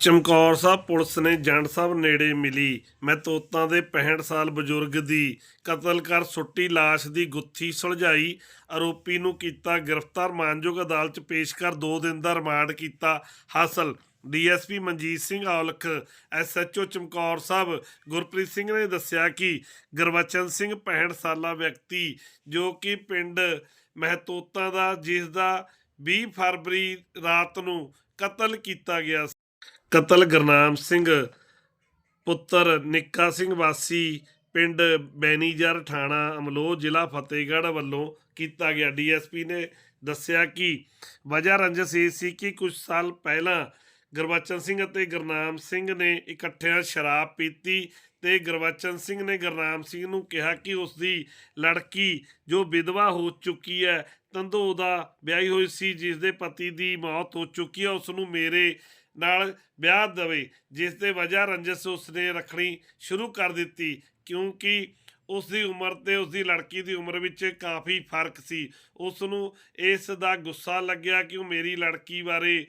Chamkaur Sahib police ਨੇ ਜੰਡ ਸਾਹਿਬ ਨੇੜੇ ਮਿਲੀ। ਮਹਿਤੋਤਾਂ ਦੇ 65 ਸਾਲ ਬਜ਼ੁਰਗ ਦੀ ਕਤਲ ਕਰ ਸੁੱਟੀ ਲਾਸ਼ ਦੀ ਗੁੱਥੀ ਸੁਲਝਾਈ। ਆਰੋਪੀ ਨੂੰ ਕੀਤਾ ਗ੍ਰਿਫਤਾਰ, ਮਾਨਯੋਗ ਅਦਾਲਤ 'ਚ ਪੇਸ਼ ਕਰ 2 ਦਿਨ ਦਾ ਰਿਮਾਂਡ ਕੀਤਾ। ਹਾਸਲ। ਡੀਐਸਪੀ ਮਨਜੀਤ ਸਿੰਘ ਔਲਖ, ਐਸਐਚਓ ਚਮਕੌਰ ਸਾਹਿਬ, ਗੁਰਪ੍ਰੀਤ ਸਿੰਘ ਨੇ ਦੱਸਿਆ ਕਿ ਗੁਰਵਚਨ ਸਿੰਘ 65 ਸਾਲਾ ਵਿਅਕਤੀ, ਜੋ ਕਿ ਪਿੰਡ ਮਹਿਤੋਤਾ ਦਾ ਜਿਸ ਦਾ 20 ਫਰਵਰੀ ਰਾਤ ਨੂੰ ਕਤਲ ਕੀਤਾ ਗਿਆ ਕਤਲ ਗੁਰਨਾਮ ਸਿੰਘ, ਪੁੱਤਰ ਨਿੱਕਾ ਸਿੰਘ ਵਾਸੀ, ਪਿੰਡ ਬੈਨੀਜਰ ਥਾਣਾ ਅਮਲੋਹ, ਜ਼ਿਲ੍ਹਾ ਫਤਿਹਗੜ੍ਹ ਵੱਲੋਂ ਕੀਤਾ ਗਿਆ। ਡੀਐਸਪੀ ਨੇ ਦੱਸਿਆ ਕਿ ਵਜ੍ਹਾ ਰੰਜਸ ਇਹ ਸੀ ਕਿ ਕੁਝ ਸਾਲ ਪਹਿਲਾਂ ਗੁਰਬਚਨ ਸਿੰਘ ਅਤੇ ਗੁਰਨਾਮ ਸਿੰਘ ਨੇ ਇਕੱਠਿਆਂ ਸ਼ਰਾਬ ਪੀਤੀ ਤੇ ਗੁਰਬਚਨ ਸਿੰਘ ਨੇ ਗੁਰਨਾਮ ਸਿੰਘ ਨੂੰ ਕਿਹਾ ਕਿ ਉਸ ਦੀ ਲੜਕੀ ਜੋ ਵਿਧਵਾ ਹੋ ਚੁੱਕੀ ਹੈ ਤੰਦੋ ਦਾ ਵਿਆਹੀ ਹੋਈ ਸੀ ਜਿਸ ਦੇ ਪਤੀ ਦੀ ਮੌਤ ਹੋ ਚੁੱਕੀ ਹੈ, ਉਸ ਨੂੰ ਮੇਰੇ ਨਾਲ ਵਿਆਹ ਦੇਵੇ, ਜਿਸ ਦੇ ਵਜ੍ਹਾ ਰੰਜਸ ਉਸਨੇ ਰੱਖਣੀ ਸ਼ੁਰੂ ਕਰ ਦਿੱਤੀ, ਕਿਉਂਕਿ ਉਸ ਦੀ ਉਮਰ ਤੇ ਉਸ ਦੀ ਲੜਕੀ ਦੀ ਉਮਰ ਵਿੱਚ ਕਾਫੀ ਫ਼ਰਕ ਸੀ। ਉਸ ਨੂੰ ਇਸ ਦਾ ਗੁੱਸਾ ਲੱਗਿਆ ਕਿ ਉਹ ਮੇਰੀ ਲੜਕੀ ਬਾਰੇ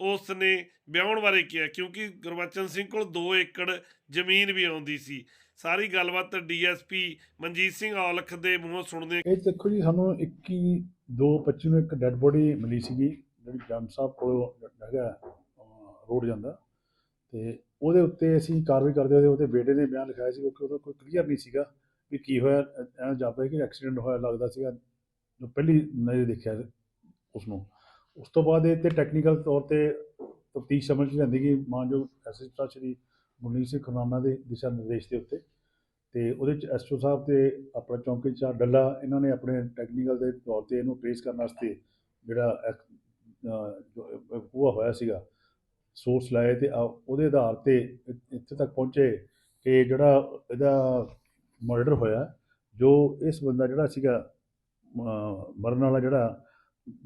ਉਸ ਨੇ ਵਿਆਹਣ ਬਾਰੇ ਕਿਹਾ, ਕਿਉਂਕਿ ਗੁਰਬਚਨ ਸਿੰਘ ਕੋਲ 2 ਏਕੜ ਜ਼ਮੀਨ ਵੀ ਆਉਂਦੀ ਸੀ। ਸਾਰੀ ਗੱਲਬਾਤ ਡੀਐਸਪੀ ਮਨਜੀਤ ਸਿੰਘ ਔਲਖ ਦੇ ਮੂੰਹੋਂ ਸੁਣਦੇ ਇਹ ਦੇਖੋ ਜੀ, ਸਾਨੂੰ 21 2 25 ਨੂੰ ਇੱਕ ਡੈੱਡ ਬੋਡੀ ਮਿਲੀ ਸੀਗੀ, ਜਿਹੜੀ ਜੰਡ ਸਾਹਿਬ ਕੋਲ ਹੈਗਾ। ਰੋਡ ਜਾਂਦਾ। ਤੇ ਉਹਦੇ ਉੱਤੇ ਅਸੀਂ ਕਾਰਵਾਈ ਕਰਦੇ ਹੋਏ ਉਹਦੇ ਬੇਟੇ ਨੇ ਬਿਆਨ ਲਿਖਾਇਆ ਸੀ ਕਿਉਂਕਿ ਉਹਦਾ ਕੋਈ ਕਲੀਅਰ ਨਹੀਂ ਸੀਗਾ ਵੀ ਕੀ ਹੋਇਆ ਐਂ ਜਾਪਦਾ ਕਿ ਐਕਸੀਡੈਂਟ ਹੋਇਆ ਲੱਗਦਾ ਸੀਗਾ, ਜੋ ਪਹਿਲੀ ਨਜ਼ਰ ਦੇਖਿਆ ਉਸ ਨੂੰ ਉਸ ਤੋਂ ਬਾਅਦ ਇਹ ਤੇ ਟੈਕਨੀਕਲ ਤੌਰ ਤੇ ਤਫਤੀਸ਼ ਸਮਝ ਚ ਲੈਂਦੀ ਕਿ ਮਾਨਯੋਗ ਐਸਐਸਪੀ ਸ਼੍ਰੀ ਮੁਨੀਰ ਸਿੰਘ ਖੁਰਾਨਾ ਦੇ ਦਿਸ਼ਾ ਨਿਰਦੇਸ਼ ਦੇ ਉੱਤੇ। ਤੇ ਉਹਦੇ ਚ ਐਸਓ ਸਾਹਿਬ ਤੇ ਆਪਣਾ ਚੌਂਕੀ ਚਾਰ ਡੱਲਾ, ਇਹਨਾਂ ਨੇ ਆਪਣੇ ਟੈਕਨੀਕਲ ਦੇ ਤੌਰ ਤੇ ਇਹਨੂੰ ਟ੍ਰੇਸ ਕਰਨ ਵਾਸਤੇ ਜਿਹੜਾ ਉਹ ਹੋਇਆ ਸੀਗਾ ਸੋਰਸ ਲਾਏ ਤੇ ਆ- ਉਹਦੇ ਆਧਾਰ ਤੇ ਇੱਥੇ ਤੱਕ ਪਹੁੰਚੇ ਕਿ ਜਿਹੜਾ ਇਹਦਾ ਮਰਡਰ ਹੋਇਆ ਜੋ ਇਸ ਬੰਦਾ ਜਿਹੜਾ ਸੀਗਾ ਮਰਨ ਵਾਲਾ ਜਿਹੜਾ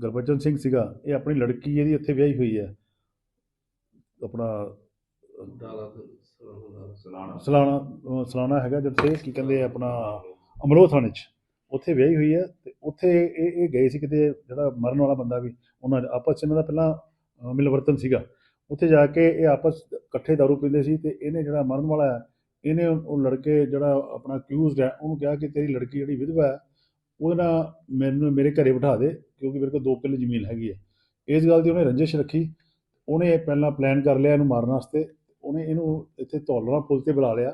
ਗੁਰਬਚਨ ਸਿੰਘ ਸੀਗਾ ਇਹ ਆਪਣੀ ਲੜਕੀ ਇਹਦੀ ਇੱਥੇ ਵਿਆਹੀ ਹੋਈ ਹੈ। ਆਪਣਾ ਸਲਾਣਾ। ਸਲਾਣਾ ਹੈਗਾ ਜਿੱਥੇ ਕੀ ਕਹਿੰਦੇ ਆਪਣਾ ਅਮਰੋਹ ਥਾਣੇ 'ਚ। ਉੱਥੇ ਵਿਆਹੀ ਹੋਈ ਹੈ ਤੇ ਉੱਥੇ ਇਹ ਇਹ ਗਏ ਸੀ ਕਿਤੇ ਜਿਹੜਾ ਮਰਨ ਵਾਲਾ ਬੰਦਾ ਵੀ ਉਹਨਾਂ ਆਪਸ 'ਚ ਇਹਨਾਂ ਦਾ ਪਹਿਲਾਂ ਮਿਲਵਰਤਨ ਸੀਗਾ। ਉੱਥੇ ਜਾ ਕੇ ਇਹ ਆਪਸ ਇਕੱਠੇ ਦਾਰੂ ਪੀਂਦੇ ਸੀ ਤੇ ਇਹਨੇ ਜਿਹੜਾ ਮਰਨ ਵਾਲਾ ਹੈ, ਇਹਨੇ ਉਹ ਲੜਕੇ ਜਿਹੜਾ ਆਪਣਾ ਅਕਿਊਜ਼ਡ ਹੈ, ਉਹਨੂੰ ਕਿਹਾ ਕਿ ਤੇਰੀ ਲੜਕੀ ਜਿਹੜੀ ਵਿਧਵਾ ਹੈ, ਉਹਦੇ ਨਾਲ ਮੈਨੂੰ, ਮੇਰੇ ਘਰੇ ਬਿਠਾ ਦੇ, ਕਿਉਂਕਿ ਮੇਰੇ ਕੋਲ ਦੋ ਕਿੱਲੇ ਜ਼ਮੀਨ ਹੈਗੀ ਹੈ। ਇਸ ਗੱਲ ਦੀ ਉਹਨੇ ਰੰਜਿਸ਼ ਰੱਖੀ, ਉਹਨੇ ਪਹਿਲਾਂ ਪਲਾਨ ਕਰ ਲਿਆ ਇਹਨੂੰ ਮਾਰਨ ਵਾਸਤੇ, ਉਹਨੇ ਇਹਨੂੰ ਇੱਥੇ ਧੌਲਣਾ ਪੁਲ ਤੇ ਬੁਲਾ ਲਿਆ।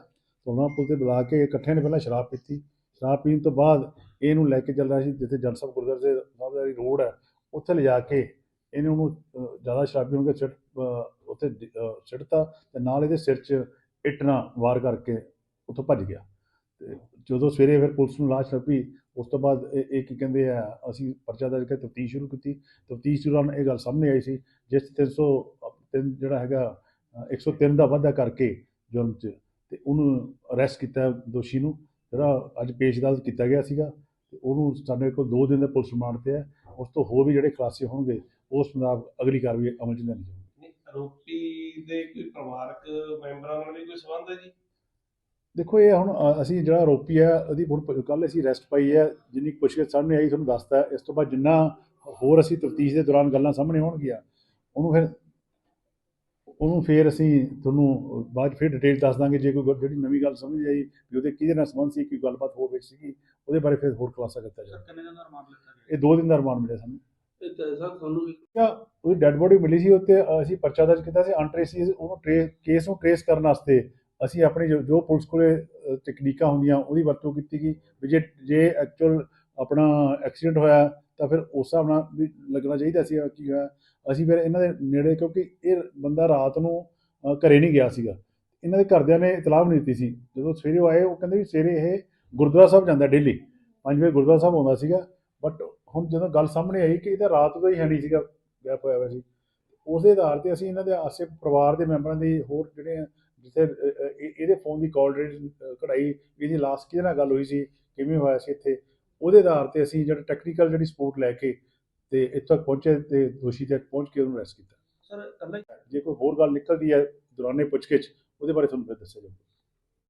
ਧੌਲਣਾ ਪੁਲ ਤੇ ਬੁਲਾ ਕੇ ਇਕੱਠਿਆਂ ਨੇ ਪਹਿਲਾਂ ਸ਼ਰਾਬ ਪੀਤੀ। ਸ਼ਰਾਬ ਪੀਣ ਤੋਂ ਬਾਅਦ ਇਹਨੂੰ ਲੈ ਕੇ ਚੱਲ ਰਿਹਾ ਸੀ, ਜਿੱਥੇ ਜਨ ਗੁਰਦੁਆਰਾ ਸਾਹਿਬ ਦਾ ਰੋਡ ਹੈ, ਉੱਥੇ ਲਿਜਾ ਕੇ ਇਹਨੇ ਉਹਨੂੰ ਜ਼ਿਆਦਾ ਸ਼ਰਾਬੀ ਹੋਣ ਕੇ ਸਿੱਟ ਉੱਥੇ ਡਿ- ਅਹ, ਸਿੱਟਤਾ ਤੇ ਨਾਲ ਇਹਦੇ ਸਿਰ 'ਚ ਇੱਟ ਨਾਲ ਵਾਰ ਕਰਕੇ ਉੱਥੋਂ ਭੱਜ ਗਿਆ। ਤੇ ਜਦੋਂ ਸਵੇਰੇ ਫਿਰ ਪੁਲਿਸ ਨੂੰ ਲਾਸ਼ ਲੱਭੀ ਉਸ ਤੋਂ ਬਾਅਦ ਇਹ ਇਹ ਕੀ ਕਹਿੰਦੇ ਆ ਅਸੀਂ ਪਰਚਾ ਦਰਜ ਕਰਕੇ ਤਫਤੀਸ਼ ਸ਼ੁਰੂ ਕੀਤੀ। ਤਫਤੀਸ਼ ਦੌਰਾਨ ਇਹ ਗੱਲ ਸਾਹਮਣੇ ਆਈ ਸੀ ਜਿਸ 'ਚ 300 ਤਿੰਨ ਜਿਹੜਾ ਹੈਗਾ ਅ, 103 ਦਾ ਵਾਧਾ ਕਰਕੇ ਜੁਰਮ 'ਚ ਤੇ ਉਹਨੂੰ ਅਰੈਸਟ ਕੀਤਾ ਦੋਸ਼ੀ ਨੂੰ ਜਿਹੜਾ ਅੱਜ ਪੇਸ਼ ਅਦਾਲਤ ਕੀਤਾ ਗਿਆ ਸੀਗਾ। ਤੇ ਉਹਨੂੰ ਸਾਡੇ ਕੋਲ 2 ਦਿਨ ਦਾ ਪੁਲਿਸ ਰਿਮਾਂਡ ਤੇ ਹੈ। ਉਸ ਤੋਂ ਹੋਰ ਵੀ ਜਿਹੜੇ ਖੁਲਾਸੇ ਹੋਣਗੇ ਉਸ ਮੁਤਾਬਕ ਅਗਲੀ ਕਾਰਵਾਈ ਅਮਲ 'ਚ ਲਿਆਂਦੀ ਜਾਊਗੀ। ਨਹੀਂ ਆਰੋਪੀ ਦੇ ਕੋਈ ਪਰਿਵਾਰਕ ਮੈਂਬਰਾਂ ਨਾਲ ਵੀ ਕੋਈ ਸੰਬੰਧ ਹੈ ਜੀ? ਦੇਖੋ ਇਹ ਹੁਣ ਅ, ਅਸੀਂ ਜਿਹੜਾ ਆਰੋਪੀ ਹੈ ਉਹਦੀ ਹੁਣ ਕੱਲ ਅਸੀਂ ਅਰੈਸਟ ਪਾਈ ਹੈ ਜਿੰਨੀ ਕੁ ਪੁੱਛਗਿੱਛ ਸਾਹਮਣੇ ਆਈ ਤੁਹਾਨੂੰ ਦੱਸਤਾ ਹੈ। ਇਸ ਤੋਂ ਬਾਅਦ ਜਿੰਨਾ ਹੋਰ ਅਸੀਂ ਤਫਤੀਸ਼ ਦੇ ਦੌਰਾਨ ਗੱਲਾਂ ਸਾਹਮਣੇ ਆਉਣਗੀਆਂ ਉਹਨੂੰ ਫਿਰ ਉਹਨੂੰ ਫਿਰ ਅਸੀਂ ਤੁਹਾਨੂੰ ਬਾਅਦ 'ਚ ਫਿਰ ਡਿਟੇਲ ਦੱਸ ਦਾਂਗੇ ਜੇ ਕੋਈ ਜਿਹੜੀ ਨਵੀਂ ਗੱਲ ਸਮਝ ਆਈ ਵੀ ਉਹਦੇ ਕਿਹਦੇ ਨਾਲ ਸੰਬੰਧ ਸੀ ਕੋਈ ਗੱਲਬਾਤ ਹੋਰ ਵਿੱਚ ਸੀਗੀ ਉਹਦੇ ਬਾਰੇ ਫਿਰ ਹੋਰ ਖੁਲਾਸਾ ਕੀਤਾ ਜਾਵੇ ਕਿੰਨੇ ਦਿਨ ਦਾ ਰਿਮਾਂਡ ਲਿੱਤਾ ਗਿਆ? ਇਹ ਦੋ ਦਿਨ ਦਾ ਰਿਮਾਂਡ ਮਿਲਿਆ ਸਾਨੂੰ। ਤਾਂ ਸਰ ਤੁਹਾਨੂੰ ਵੀ ਜਾਂ ਉਹਦੀ ਡੈੱਡ ਬੋਡੀ ਮਿਲੀ ਸੀ ਉੱਤੇ ਅਸੀਂ ਪਰਚਾ ਦਰਜ ਕੀਤਾ ਸੀ ਅਨਟ੍ਰੇਸ ਉਹਨੂੰ ਟ੍ਰੇਸ ਕੇਸ ਨੂੰ ਟ੍ਰੇਸ ਕਰਨ ਵਾਸਤੇ ਅਸੀਂ ਆਪਣੀ ਜੋ ਜੋ ਪੁਲਿਸ ਕੋਲੇ ਅ, ਤਕਨੀਕਾਂ ਹੁੰਦੀਆਂ ਉਹਦੀ ਵਰਤੋਂ ਕੀਤੀ ਗਈ ਵੀ ਜੇ ਜੇ ਐਕਚੁਅਲ ਆਪਣਾ ਐਕਸੀਡੈਂਟ ਹੋਇਆ ਤਾਂ ਫਿਰ ਉਸ ਹਿਸਾਬ ਨਾਲ ਵੀ ਲੱਗਣਾ ਚਾਹੀਦਾ ਸੀ ਕੀ ਹੋਇਆ। ਅਸੀਂ ਫਿਰ ਇਹਨਾਂ ਦੇ ਨੇੜੇ ਕਿਉਂਕਿ ਇਹ ਬੰਦਾ ਰਾਤ ਨੂੰ ਅ, ਘਰੇ ਨਹੀਂ ਗਿਆ ਸੀਗਾ। ਇਹਨਾਂ ਦੇ ਘਰਦਿਆਂ ਨੇ ਇਤਲਾਹ ਵੀ ਨਹੀਂ ਦਿੱਤੀ ਸੀ। ਜਦੋਂ ਸਵੇਰੇ ਉਹ ਆਏ ਉਹ ਕਹਿੰਦੇ ਵੀ ਸਵੇਰੇ ਇਹ ਗੁਰਦੁਆਰਾ ਸਾਹਿਬ ਜਾਂਦਾ ਡੇਲੀ ਪੰਜ ਵਜੇ ਗੁਰਦੁਆਰਾ ਸਾਹਿਬ ਆਉਂਦਾ ਸੀਗਾ ਬਟ ਹੁਣ ਜਦੋਂ ਗੱਲ ਸਾਹਮਣੇ ਆਈ ਕਿ ਇਹਦਾ ਰਾਤ ਦਾ ਹੀ ਹੈ ਨਹੀਂ ਸੀਗਾ ਗੈਪ ਹੋਇਆ ਹੋਇਆ ਸੀ ਉਸ ਦੇ ਆਧਾਰ ਤੇ ਅਸੀਂ ਇਹਨਾਂ ਦੇ ਆਸੇ ਪਰਿਵਾਰ ਦੇ ਮੈਂਬਰਾਂ ਦੀ ਹੋਰ ਜਿਹੜੇ ਜਿੱਥੇ ਇਹਦੇ ਫੋਨ ਦੀ ਕਾਲ ਰੇਟ ਕਢਾਈ ਇਹਦੀ ਲਾਸਟ ਕਿਹਦੇ ਨਾਲ ਗੱਲ ਹੋਈ ਸੀ ਕਿਵੇਂ ਹੋਇਆ ਸੀ ਇੱਥੇ ਉਹਦੇ ਆਧਾਰ ਤੇ ਅਸੀਂ ਜਿਹੜਾ ਟੈਕਨੀਕਲ ਜਿਹੜੀ ਸਪੋਰਟ ਲੈ ਕੇ ਤੇ ਇੱਥੇ ਤੱਕ ਪਹੁੰਚੇ ਤੇ ਦੋਸ਼ੀ ਤੱਕ ਪਹੁੰਚ ਕੇ ਉਹਨੂੰ ਅਰੈਸਟ ਕੀਤਾ। ਸਰ ਜੇ ਕੋਈ ਹੋਰ ਗੱਲ ਨਿਕਲਦੀ ਹੈ ਦੌਰਾਨੇ ਪੁੱਛਗਿੱਛ ਉਹਦੇ ਬਾਰੇ ਤੁਹਾਨੂੰ ਫਿਰ ਦੱਸਿਆ ਜਾਊਗਾ।